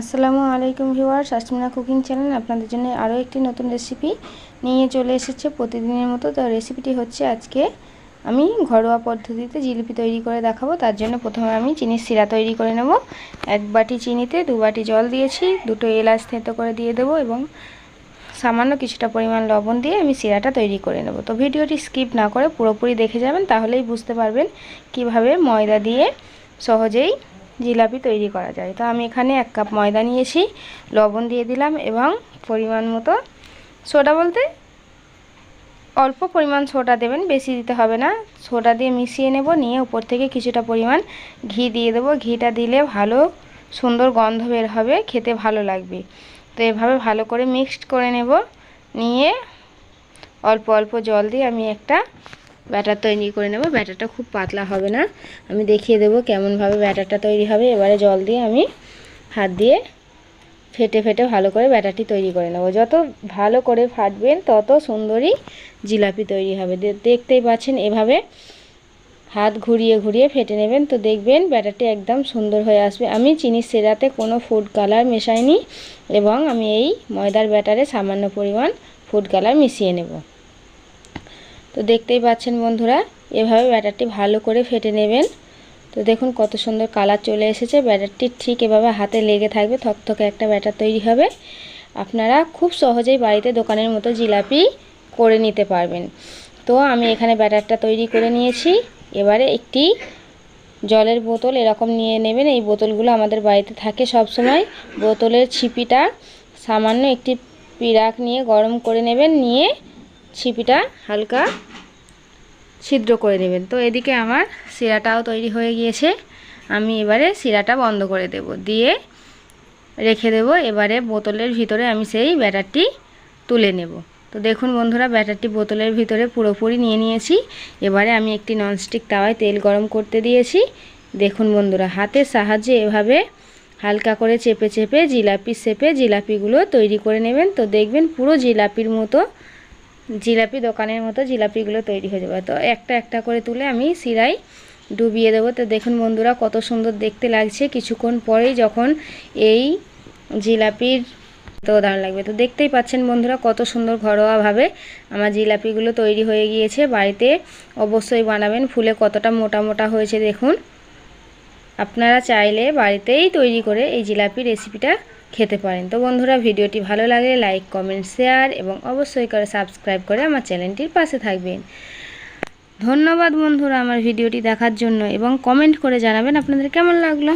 আসসালামু আলাইকুম viewer শাস্তিমিনা cooking channel আপনাদের জন্য আরও একটি নতুন রেসিপি নিয়ে চলে এসেছে প্রতিদিনের মতো। তো রেসিপিটি হচ্ছে আজকে আমি ঘরোয়া পদ্ধতিতে জিলিপি তৈরি করে দেখাবো। তার জন্য প্রথমে আমি চিনির সিরা তৈরি করে নেব। এক বাটি চিনিতে দু বাটি জল দিয়েছি, দুটো এলাচ থেতো করে দিয়ে দেবো এবং সামান্য কিছুটা পরিমাণ লবণ দিয়ে আমি সিরাটা তৈরি করে নেব। তো ভিডিওটি স্কিপ না করে পুরোপুরি দেখে যাবেন, তাহলেই বুঝতে পারবেন কীভাবে ময়দা দিয়ে সহজেই জিলাপি তৈরি করা যায়। তো আমি এখানে এক কাপ ময়দা নিয়েছি, লবণ দিয়ে দিলাম এবং পরিমাণ মতো সোডা বলতে অল্প পরিমাণ সোডা দেবেন, বেশি দিতে হবে না। সোডা দিয়ে মিশিয়ে নেব, নিয়ে উপর থেকে কিছুটা পরিমাণ ঘি দিয়ে দেবো। ঘিটা দিলে ভালো সুন্দর গন্ধ বের হবে, খেতে ভালো লাগবে। তো এভাবে ভালো করে মিক্সড করে নেব, নিয়ে অল্প অল্প জল দিয়ে আমি একটা ব্যাটার তৈরি করে নেব। ব্যাটারটা খুব পাতলা হবে না। আমি দেখিয়ে দেবো কেমনভাবে ব্যাটারটা তৈরি হবে। এবারে জল দিয়ে আমি হাত দিয়ে ফেটে ফেটে ভালো করে ব্যাটারটি তৈরি করে নেব। যত ভালো করে ফাটবেন, তত সুন্দরই জিলাপি তৈরি হবে। দেখতেই পাচ্ছেন, এভাবে হাত ঘুরিয়ে ঘুরিয়ে ফেটে নেবেন। তো দেখবেন ব্যাটারটি একদম সুন্দর হয়ে আসবে। আমি চিনির সেরাতে কোনো ফুড কালার মেশাইনি এবং আমি এই ময়দার ব্যাটারে সামান্য পরিমাণ ফুড কালার মিশিয়ে নেব। তো দেখতেই পাচ্ছেন বন্ধুরা, এভাবে ব্যাটারটি ভালো করে ফেটে নেবেন। তো দেখুন কত সুন্দর কালার চলে এসেছে, ব্যাটারটি ঠিক এভাবে হাতে লেগে থাকবে, থকথকে একটা ব্যাটার তৈরি হবে। আপনারা খুব সহজেই বাড়িতে দোকানের মতো জিলাপি করে নিতে পারবেন। তো আমি এখানে ব্যাটারটা তৈরি করে নিয়েছি। এবারে একটি জলের বোতল এরকম নিয়ে নেবেন, এই বোতলগুলো আমাদের বাড়িতে থাকে সব সময় বোতলের ছিপিটা সামান্য একটি পিরাক নিয়ে গরম করে নেবেন, নিয়ে ছিপিটা হালকা ছিদ্র করে নেবেন। তো এদিকে আমার শিরাটাও তৈরি হয়ে গিয়েছে। আমি এবারে শিরাটা বন্ধ করে দেব। দিয়ে রেখে দেব। এবারে বোতলের ভিতরে আমি সেই ব্যাটারটি তুলে নেব। তো দেখুন বন্ধুরা, ব্যাটারটি বোতলের ভিতরে পুরোপুরি নিয়ে নিয়েছি। এবারে আমি একটি ননস্টিক তাওয়ায় তেল গরম করতে দিয়েছি। দেখুন বন্ধুরা, হাতের সাহায্যে এভাবে হালকা করে চেপে চেপে জিলাপি শেপে জিলাপিগুলো তৈরি করে নেবেন। তো দেখবেন পুরো জিলাপির মতো জিলাপি দোকানের মতো জিলাপিগুলো তৈরি হয়ে যাবে। তো একটা একটা করে তুলে আমি সিরাই ডুবিয়ে দেবো। তো দেখুন বন্ধুরা, কত সুন্দর দেখতে লাগছে। কিছুক্ষণ পরেই যখন এই জিলাপির তো দারুণ লাগবে। তো দেখতেই পাচ্ছেন বন্ধুরা, কত সুন্দর ঘরোয়াভাবে আমার জিলাপিগুলো তৈরি হয়ে গিয়েছে। বাড়িতে অবশ্যই বানাবেন। ফুলে কতটা মোটা মোটা হয়েছে দেখুন। আপনারা চাইলে বাড়িতেই তৈরি করে এই জিলাপি রেসিপিটা খেতে পারেন। তো বন্ধুরা, ভিডিওটি ভালো লাগে লাইক কমেন্ট শেয়ার এবং অবশ্যই করে সাবস্ক্রাইব করে আমার চ্যানেলটির পাশে থাকবেন। ধন্যবাদ বন্ধুরা আমার ভিডিওটি দেখার জন্য এবং কমেন্ট করে জানাবেন আপনাদের কেমন লাগল।